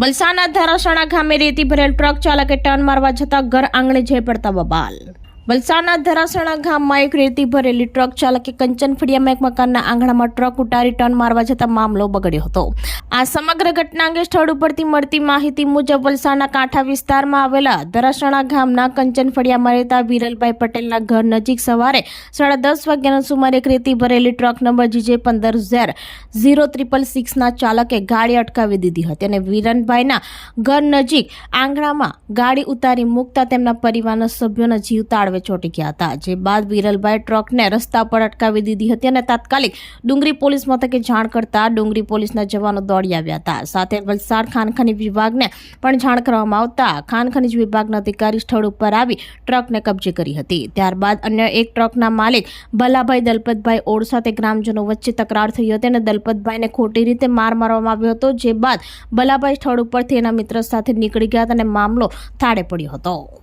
વલસાડના ધરાસણા ગામે રેતી ભરેલ ટ્રક ચાલકે ટર્ન મારવા જતા ઘર આંગણે જઈ પડતા બબાલ. વલસાડના ધરાસણા ગામમાં એક રેતી ભરેલી ટ્રક ચાલકે કંચન ફળિયામાં એક મકાનના આંગણામાં ટ્રક ઉતારી ટર્ન મારવા જતા મામલો બગડ્યો હતો. આ સમગ્ર ઘટના અંગે સ્થળ ઉપરથી મળતી માહિતી મુજબ વલસાડના કાંઠા વિસ્તારમાં આવેલા ધરાસણા ગામના કંચન ફળિયામાં રહેતા વિરલભાઈ પટેલના ઘર નજીક સવારે સાડા દસ વાગ્યાના સુમારે એક રેતી ભરેલી ટ્રક નંબર જીજે પંદર ઝેર ઝીરો ત્રિપલ સિક્સના ચાલકે ગાડી અટકાવી દીધી હતી અને વિરનભાઈના ઘર નજીક આંગણામાં ગાડી ઉતારી મૂકતા તેમના પરિવારના સભ્યોના જીવ તાળવે ચોંટી ગયા હતા. જે બાદ વિરલભાઈ ટ્રકને રસ્તા પર અટકાવી દીધી હતી અને તાત્કાલિક ડુંગરી પોલીસ મથકે જાણ કરતા ડુંગરી પોલીસના જવાનો દોડી આવ્યા હતા. સાથે વલસાડ ખાનખનીજ વિભાગને પણ જાણ કરવામાં આવતા ખાનખનીજ વિભાગના અધિકારી સ્થળ ઉપર આવી ટ્રકને કબજે કરી હતી. ત્યારબાદ અન્ય એક ટ્રકના માલિક ભલાભાઈ દલપતભાઈ ઓળ સાથે ગ્રામજનો વચ્ચે તકરાર થઈ હતી અને દલપતભાઈને ખોટી રીતે માર મારવામાં આવ્યો હતો, જે બાદ ભલાભાઈ સ્થળ ઉપરથી એના મિત્ર સાથે નીકળી ગયા હતા અને મામલો થાળે પડ્યો હતો.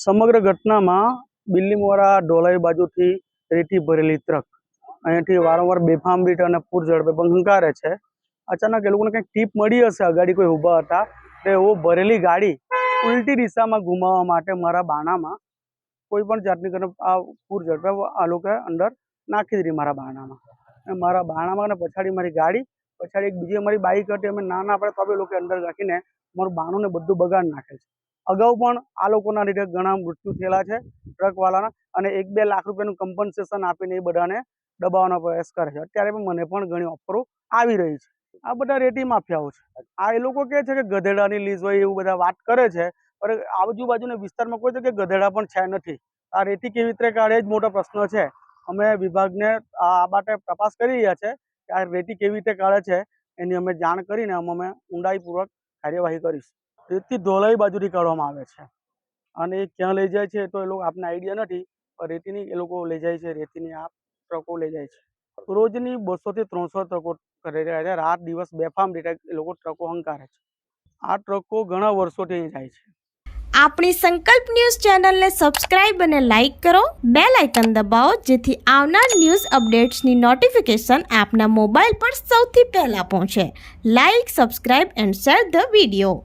સમગ્ર ઘટનામાં બિલ્લીમોરા ઢોલાઈ બાજુથી રેતી ભરેલી ટ્રક અહીંયાથી વારંવાર બેફામ બીટ અને પૂર ઝડપે હંકારે છે. અચાનક એ લોકોને કંઈક ટીપ મળી હશે, અગાડી કોઈ ઊભા હતા, તો એવો ભરેલી ગાડી ઉલટી દિશામાં ઘુમાવવા માટે મારા બાણામાં કોઈ પણ જાતની કરીને આ પૂર ઝડપે આ લોકોએ અંદર નાખી દીધી મારા બાણામાં. અને મારા બાણામાં અને પછાડી મારી ગાડી, પછાડી એક બીજી અમારી બાઈક હતી, અમે ના ના પડે તો બી લોકો અંદર રાખીને મારું બાણું ને બધું બગાડ નાખે છે. અગાઉ પણ આ લોકોના લીધે ઘણા મૃત્યુ થયેલા છે ટ્રકવાળાના અને એક બે લાખ રૂપિયાનું કમ્પન્સેશન આપીને એ બધાને દબાવવાનો પ્રયાસ કરે છે. અત્યારે પણ મને પણ ઘણી ઓફરો આવી રહી છે. આ બધા રેતી માફિયાઓ છે. આ એ લોકો કહે છે કે ગધેડાની લીઝ હોય એવું બધા વાત કરે છે, પણ આજુબાજુના વિસ્તારમાં કોઈ કે ગધેડા પણ છે નથી. આ રેતી કેવી રીતે કાઢે જ મોટો પ્રશ્ન છે. અમે વિભાગને આ માટે તપાસ કરી રહ્યા છે કે આ રેતી કેવી રીતે કાઢે છે, એની અમે જાણ કરીને અમે ઊંડાઈપૂર્વક કાર્યવાહી કરીશું. રેતી ધોલાઈ બાજુથી કાઢવામાં આવે છે. અને એ ક્યાં લઈ જાય છે તો એ લોકો આપને આઈડિયા નથી, પણ રેતીની એ લોકો લઈ જાય છે, રેતીની આ ટ્રકો લઈ જાય છે. રોજની બસોથી ત્રણસો ટ્રકો કરી રહ્યા છે, રાત દિવસ બેફામ રીતે એ લોકો ટ્રકો હંકારે છે. આ ટ્રકો ઘણા વર્ષોથી જાય છે. આપણી સંકલ્પ ન્યૂઝ ચેનલને સબસ્ક્રાઇબ અને લાઇક કરો બે લાઇકન દબાવો, જેથી આવનાર ન્યૂઝ અપડેટ્સની નોટિફિકેશન આપના મોબાઈલ પર સૌથી પહેલા પહોંચે. Like, subscribe and share the video.